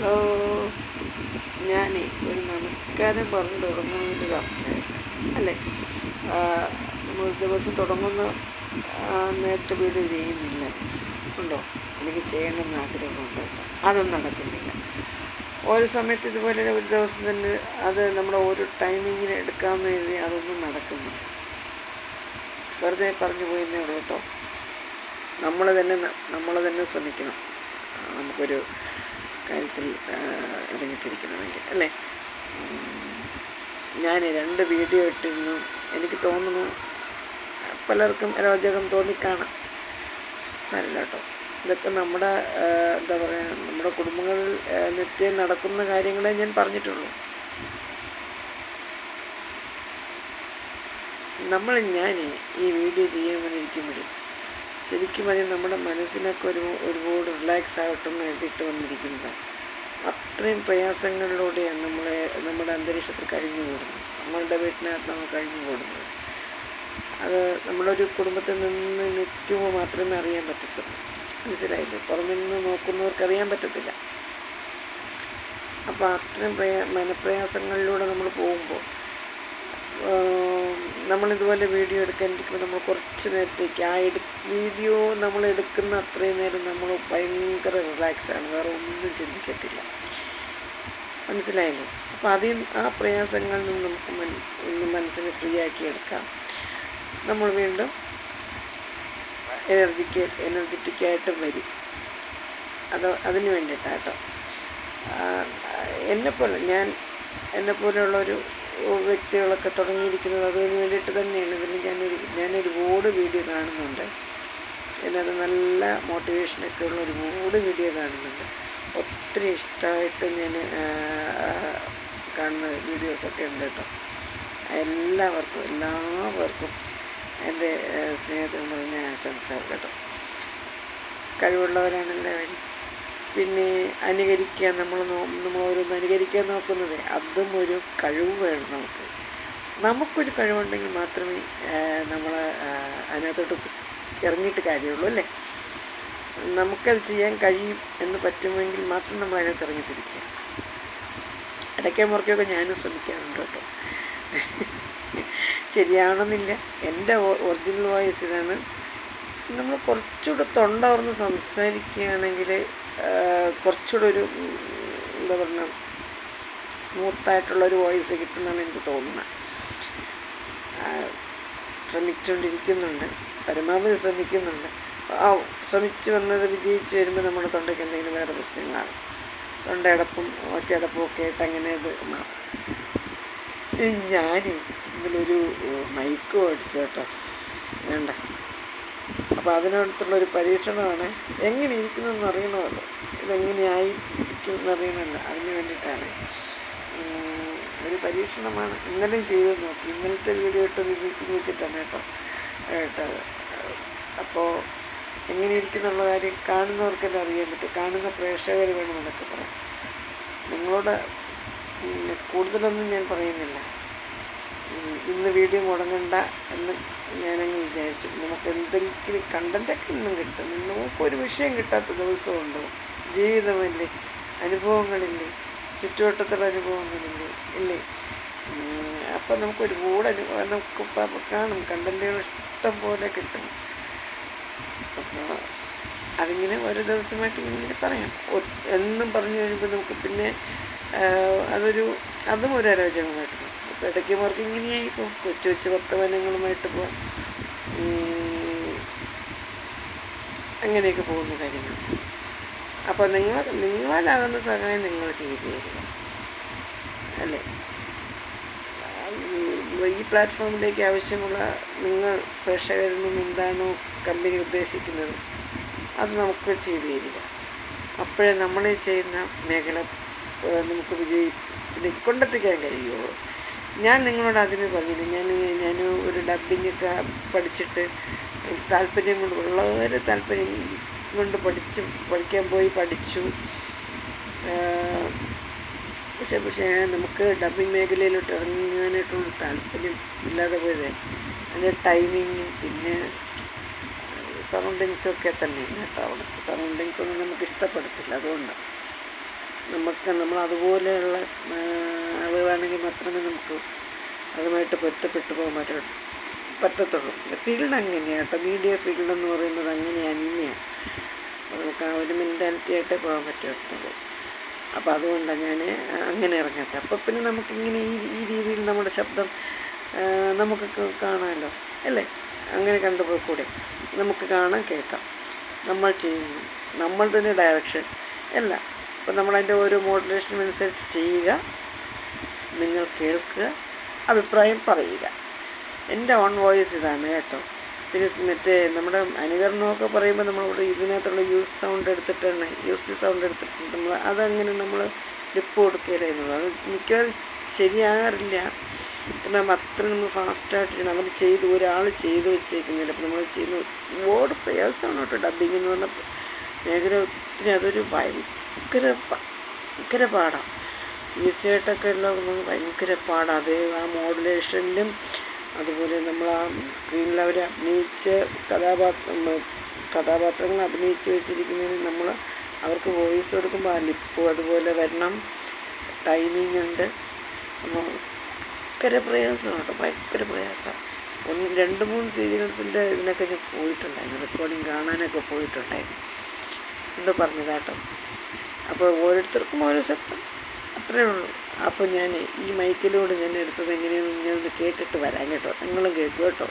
Hello. ഞാനേ ഒരു നമസ്കാരം പറഞ്ഞു തുടങ്ങുന്നതിന്റെ അർത്ഥം. അല്ലേ? ദിവസം തുടങ്ങുന്ന നേരത്തെ വീഡിയോ ചെയ്യുന്നില്ല. ഉണ്ടോ? എനിക്ക് ചെയ്യണമെന്ന് ആഗ്രഹമുണ്ട്. അതൊന്നും നടക്കുന്നില്ല. ഓരോ സമയത്ത് ഇതുപോലെ ഒരു ദിവസം തന്നെ അത് നമ്മുടെ ഓരോ ടൈമിങ്ങിന് എടുക്കാമെന്ന് എഴുതി അതൊന്നും നടക്കുന്നില്ല. വെറുതെ പറഞ്ഞു പോയെന്നേ ഉള്ളൂ കേട്ടോ. നമ്മൾ തന്നെ നമ്മൾ തന്നെ ശ്രമിക്കണം. നമുക്കൊരു കാര്യത്തിൽ ഇറങ്ങിത്തിരിക്കണമെങ്കിൽ അല്ലേ? ഞാൻ രണ്ട് വീഡിയോ ഇട്ടിരുന്നു. എനിക്ക് തോന്നുന്നു പലർക്കും രോചകം തോന്നിക്കാണാം. സാരില്ല കേട്ടോ. ഇതൊക്കെ നമ്മുടെ എന്താ പറയുക നമ്മുടെ കുടുംബങ്ങളിൽ നിത്യം നടക്കുന്ന കാര്യങ്ങളെ ഞാൻ പറഞ്ഞിട്ടുള്ളൂ. നമ്മൾ ഞാൻ ഈ വീഡിയോ ചെയ്യാൻ ചെയ്യാമെന്നിരിക്കുമ്പോഴേ ശരിക്കും പറഞ്ഞാൽ നമ്മുടെ മനസ്സിനൊക്കെ ഒരു ഒരുപാട് റിലാക്സ് ആവട്ടെ എന്ന് എഴുതിയിട്ട് വന്നിരിക്കുന്നതാണ് അത്രയും പ്രയാസങ്ങളിലൂടെയാണ് നമ്മളെ നമ്മുടെ അന്തരീക്ഷത്തിൽ കഴിഞ്ഞു കൂടുന്നത് നമ്മളുടെ വീട്ടിനകത്ത് നമ്മൾ കഴിഞ്ഞു കൂടുന്നത് അത് നമ്മളൊരു കുടുംബത്തിൽ നിന്ന് നിൽക്കുമ്പോൾ മാത്രമേ അറിയാൻ പറ്റത്തുള്ളൂ. മനസ്സിലായില്ലേ? പുറമെ നിന്ന് നോക്കുന്നവർക്ക് അറിയാൻ പറ്റത്തില്ല. അപ്പോൾ അത്രയും പ്രയാ മനപ്രയാസങ്ങളിലൂടെ നമ്മൾ പോകുമ്പോൾ നമ്മളിതുപോലെ വീഡിയോ എടുക്കാനിരിക്കുമ്പോൾ നമ്മൾ കുറച്ച് നേരത്തേക്ക് ആ എടു വീഡിയോ നമ്മൾ എടുക്കുന്ന അത്രയും നേരം നമ്മൾ ഭയങ്കര റിലാക്സാണ്. വേറെ ഒന്നും ചിന്തിക്കത്തില്ല. മനസ്സിലായില്ലേ? അപ്പോൾ അതിൽ ആ പ്രയാസങ്ങളിൽ നിന്ന് നമുക്ക് മൻ ഒന്ന് മനസ്സിനെ ഫ്രീ ആക്കി എടുക്കാം. നമ്മൾ വീണ്ടും എനർജിക്ക് എനർജറ്റിക്കായിട്ട് വരും. അത് അതിന് വേണ്ടിയിട്ടാട്ടോ എന്നെപ്പോലെ ഞാൻ എന്നെപ്പോലെയുള്ളൊരു വ്യക്തികളൊക്കെ തുടങ്ങിയിരിക്കുന്നത് അതിന് വേണ്ടിയിട്ട് തന്നെയാണ്. ഇതിൽ ഞാനൊരു ഞാനൊരുപാട് വീഡിയോ കാണുന്നുണ്ട്. എന്നത് നല്ല മോട്ടിവേഷനൊക്കെ ഉള്ള ഒരുപാട് വീഡിയോ കാണുന്നുണ്ട്. ഒത്തിരി ഇഷ്ടമായിട്ട് ഞാൻ കാണുന്ന വീഡിയോസൊക്കെ ഉണ്ട് കേട്ടോ. എല്ലാവർക്കും എല്ലാവർക്കും എന്റെ സ്നേഹത്തിൽ നിറഞ്ഞ ആശംസകൾ കേട്ടോ. കഴിവുള്ളവരാണല്ലോ എല്ലാവരും പിന്നെ അനുകരിക്കുക നമ്മൾ നമ്മൾ ഓരോന്ന് അനുകരിക്കാൻ നോക്കുന്നത് അതും ഒരു കഴിവ് വേണം നമുക്ക്. നമുക്കൊരു കഴിവുണ്ടെങ്കിൽ മാത്രമേ നമ്മൾ അതിനകത്തോട്ട് ഇറങ്ങിയിട്ട് കാര്യമുള്ളൂ അല്ലേ? നമുക്കത് ചെയ്യാൻ കഴിയും എന്ന് പറ്റുമെങ്കിൽ മാത്രം നമ്മൾ അതിനകത്ത് ഇറങ്ങിത്തിരിക്കുക. ഇടയ്ക്കേ മുറയ്ക്കൊക്കെ ഞാനും ശ്രമിക്കാറുണ്ട് കേട്ടോ. ശരിയാവണമെന്നില്ല. എന്റെ ഒറിജിനൽ വോയിസ് ഇതാണ് നമ്മൾ കുറച്ചുകൂടെ തൊണ്ടവർന്ന് സംസാരിക്കുകയാണെങ്കിൽ കുറച്ചുകൂടെ ഒരു എന്താ പറയുക സ്മൂത്തായിട്ടുള്ളൊരു വോയിസ് കിട്ടുമെന്നാണ് എനിക്ക് തോന്നുന്നത്. ശ്രമിച്ചുകൊണ്ടിരിക്കുന്നുണ്ട് പരമാവധി ശ്രമിക്കുന്നുണ്ട്. ആ ശ്രമിച്ചു വന്നത് വിജയിച്ച് വരുമ്പോൾ നമ്മുടെ തൊണ്ടയ്ക്ക് എന്തെങ്കിലും വേറെ പ്രശ്നങ്ങളാണ്. തൊണ്ടയടപ്പും ഒച്ചയടപ്പും ഒക്കെ ആയിട്ട് അങ്ങനെ ഇത് മാറും. ഞാൻ ഇതിലൊരു മൈക്ക് മേടിച്ചു കേട്ടോ. വേണ്ട. അപ്പോൾ അതിനടുത്തുള്ളൊരു പരീക്ഷണമാണ് എങ്ങനെ ഇരിക്കുന്നതെന്ന് അറിയണമല്ലോ. ഇതെങ്ങനെയായി ഇതെങ്ങനെയായിരിക്കും എന്നറിയണമല്ലോ അതിന് വേണ്ടിയിട്ടാണ്. ഒരു പരീക്ഷണമാണ് ഇന്നലെയും ചെയ്ത് നോക്കി. ഇന്നലത്തെ വീഡിയോ ഇട്ടത് ഇത് ഇത് വെച്ചിട്ടാണ് കേട്ടോ. കേട്ടത് അപ്പോൾ എങ്ങനെ ഇരിക്കുന്നുള്ള കാര്യം കാണുന്നവർക്കെല്ലാം അറിയാൻ പറ്റും. കാണുന്ന പ്രേക്ഷകർ വേണം എന്നൊക്കെ പറയാം. നിങ്ങളോട് കൂടുതലൊന്നും ഞാൻ പറയുന്നില്ല. ഇന്ന് വീഡിയോ മുടങ്ങണ്ട എന്ന് ഞാനങ്ങ് വിചാരിച്ചു നമുക്ക് എന്തെങ്കിലും കണ്ടന്റൊക്കെ ഇന്നും കിട്ടും. നമുക്കൊരു വിഷയം കിട്ടാത്ത ദിവസമുണ്ടോ? ജീവിതമല്ലേ? അനുഭവങ്ങളില്ലേ? ചുറ്റുവട്ടത്തുള്ള അനുഭവങ്ങളില്ലേ? ഇല്ലേ? അപ്പം നമുക്ക് ഒരുപാട് അനുഭവം നമുക്ക് കാണും കണ്ടന്റുകൾ ഇഷ്ടം പോലെ കിട്ടും. അപ്പോൾ അതിങ്ങനെ ഓരോ ദിവസമായിട്ട് ഇങ്ങനെ പറയാം. എന്നും പറഞ്ഞു കഴിയുമ്പോൾ നമുക്ക് പിന്നെ അതൊരു അതും ഒരു അരോചകമായിട്ട് തോന്നും. ഇടയ്ക്ക് മാർക്ക് ഇങ്ങനെയായി. പോകും കൊച്ചു കൊച്ചു വർത്തമാനങ്ങളുമായിട്ട് പോകാം അങ്ങനെയൊക്കെ പോകുന്ന കാര്യങ്ങൾ. അപ്പോൾ നിങ്ങൾ നിങ്ങളാകുന്ന സഹായം നിങ്ങൾ ചെയ്തു തരിക അല്ലേ ഈ പ്ലാറ്റ്ഫോമിലേക്ക് ആവശ്യമുള്ള നിങ്ങൾ പ്രേക്ഷകരിൽ നിന്ന് എന്താണോ കമ്പനി ഉദ്ദേശിക്കുന്നത് അത് നമുക്ക് ചെയ്തു തരിക അപ്പോഴേ നമ്മൾ ചെയ്യുന്ന മേഖല നമുക്ക് വിജയത്തിലേക്ക് കൊണ്ടെത്തിക്കാൻ കഴിയുള്ളൂ. ഞാൻ നിങ്ങളോട് അതിന് പറഞ്ഞില്ല ഞാൻ ഞാൻ ഒരു ഡബ്ബിങ്ങൊക്കെ പഠിച്ചിട്ട് താല്പര്യം കൊണ്ട് വളരെ താല്പര്യം കൊണ്ട് പഠിച്ചു പഠിക്കാൻ പോയി പഠിച്ചു. പക്ഷേ പക്ഷേ നമുക്ക് ഡബ്ബിംഗ് മേഖലയിലോട്ട് ഇറങ്ങാനായിട്ടുള്ള താല്പര്യം ഇല്ലാതെ പോയത്. അതിന്റെ ടൈമിങ്ങും പിന്നെ സറൗണ്ടിങ്സൊക്കെ തന്നെയാണ് കേട്ടോ. അവിടുത്തെ സറൗണ്ടിങ്സ് ഒന്നും നമുക്ക് ഇഷ്ടപ്പെടത്തില്ല അതുകൊണ്ട് നമുക്ക് നമ്മൾ അതുപോലെയുള്ള ആളുകളാണെങ്കിൽ മാത്രമേ നമുക്ക് അതുമായിട്ട് പൊരുത്തപ്പെട്ടു പോകാൻ പറ്റുള്ളൂ പറ്റത്തുള്ളൂ. ഫീൽഡ് അങ്ങനെയാണ് കേട്ടോ. മീഡിയ ഫീൽഡ് എന്ന് പറയുന്നത് അങ്ങനെയാണ് തന്നെയാണ് നമുക്ക് ആ ഒരു മെന്റാലിറ്റി ആയിട്ടേ പോകാൻ പറ്റത്തുള്ളൂ. അപ്പോൾ അതുകൊണ്ടാണ് ഞാൻ അങ്ങനെ ഇറങ്ങാത്തത് അപ്പോൾ പിന്നെ നമുക്കിങ്ങനെ ഈ ഈ രീതിയിൽ നമ്മുടെ ശബ്ദം നമുക്ക് കാണാമല്ലോ അല്ലേ? അങ്ങനെ കണ്ടുപോയിക്കൂടെ? നമുക്ക് കാണാം കേൾക്കാം. നമ്മൾ ചെയ്യുന്നു. നമ്മൾ തന്നെ ഡയറക്ഷൻ അല്ല അപ്പോൾ നമ്മളതിന്റെ ഓരോ മോഡുലേഷനും അനുസരിച്ച് ചെയ്യുക. നിങ്ങൾ കേൾക്കുക അഭിപ്രായം പറയുക. എന്റെ ഓൺ വോയിസ് ഇതാണ് കേട്ടോ. പിന്നെ മറ്റേ നമ്മുടെ അനുകരണമൊക്കെ പറയുമ്പോൾ നമ്മളിവിടെ ഇതിനകത്തുള്ള യൂസ് സൗണ്ട് എടുത്തിട്ടാണ് യൂസ് ദി സൗണ്ട് എടുത്തിട്ടുണ്ട്. നമ്മൾ അതങ്ങനെ നമ്മൾ ലിപ്പ് എന്നുള്ളത് അത് മിക്കവാറും ശരിയാകാറില്ല. കാരണം അത്ര നമ്മൾ ഫാസ്റ്റായിട്ട് ചെയ്യണം അവർ ചെയ്തു ഒരാൾ ചെയ്തു വെച്ചേക്കുന്നില്ല. അപ്പം നമ്മൾ ചെയ്യുന്ന ഒരുപാട് പ്രയാസമാണ് കേട്ടോ ഡബിങ് എന്ന് പറഞ്ഞ മേഖല ഒത്തിരി അതൊരു ഭയങ്കര ഭയങ്കര പാടാണ് ഈസി ആയിട്ടൊക്കെ ഉള്ള നമുക്ക് ഭയങ്കര പാടാണ് അത് ആ മോഡുലേഷനിലും അതുപോലെ നമ്മൾ ആ സ്ക്രീനിൽ അവർ അഭിനയിച്ച് കഥാപാത്രം കഥാപാത്രങ്ങൾ അഭിനയിച്ച് വെച്ചിരിക്കുന്നതിന് നമ്മൾ അവർക്ക് വോയിസ് കൊടുക്കുമ്പോൾ ആ ലിപ്പും അതുപോലെ വരണം. ടൈമിംഗ് ഉണ്ട് ഭയങ്കര പ്രയാസമാണ് കേട്ടോ. ഭയങ്കര പ്രയാസമാണ് ഒന്ന് രണ്ട് മൂന്ന് സീരിയൽസിന്റെ ഇതിനൊക്കെ ഞാൻ പോയിട്ടുണ്ടായിരുന്നു. റെക്കോർഡിങ് കാണാനൊക്കെ പോയിട്ടുണ്ടായിരുന്നു. എന്ന് പറഞ്ഞതാട്ടോ അപ്പോൾ ഓരോരുത്തർക്കും ഓരോ ശബ്ദം അത്രേ ഉള്ളൂ. അപ്പോൾ ഞാൻ ഈ മൈക്കിലൂടെ ഞാൻ എടുത്തത് എങ്ങനെയാണെന്ന് ഞാൻ ഒന്ന് കേട്ടിട്ട് വരാം കേട്ടോ. നിങ്ങളും കേൾക്കും കേട്ടോ.